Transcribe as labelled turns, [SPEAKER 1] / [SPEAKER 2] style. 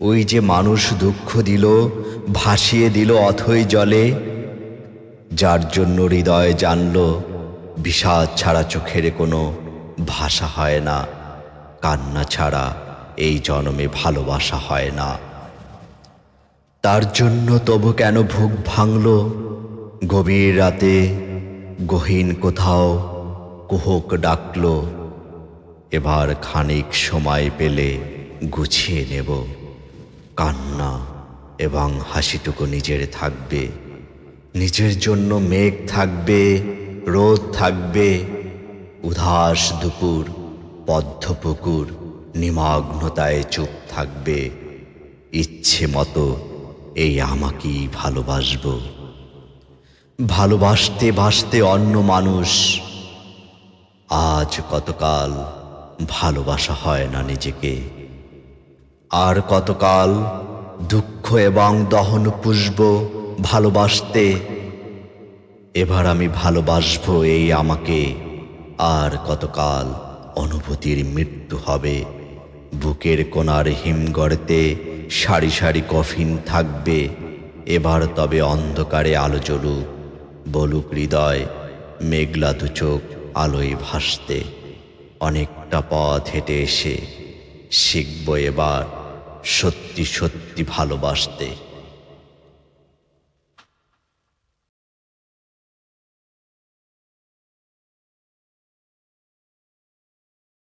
[SPEAKER 1] ওই যে মানুষ দুঃখ দিল, ভাসিয়ে দিল অথই জলে, যার জন্য হৃদয় জানল, বিষাদ ছাড়া চোখের কোনো ভাষা হয় না, কান্না ছাড়া এই জন্মে ভালোবাসা হয় না। তার জন্য তবু কেন ভুক ভাঙল? গভীর রাতে গহীন কোথাও কুহক ডাকল, এবার খানিক সময় পেলে গুছিয়ে নেব। কান্না এবং হাসিটুকু নিজের থাকবে। নিজের জন্য মেঘ থাকবে, রোদ থাকবে, উদাস দুপুর পদ্ম পুকুর নিমগ্নতায় চুপ থাকবে। ইচ্ছে মতো এই আমাকেই ভালোবাসবো। ভালোবাসতে বাসতে অন্য মানুষ, আজ কতকাল ভালোবাসা হয় না নিজেকে। আর কতকাল দুঃখ এবং দহন পুষব ভালোবাসতে, এবার আমি ভালোবাসবো এই আমাকে। আর কতকাল অনুভূতির মৃত্যু হবে, বুকের কোনার হিমগড়তে সারি সারি কফিন থাকবে, এবার তবে অন্ধকারে আলো জ্বলুক, বলুক হৃদয় মেঘলা দু চোখ আলোয় ভাসতে। অনেকটা পথ হেঁটে এসে শিখব এবার সত্যি সত্যি ভালোবাসতে।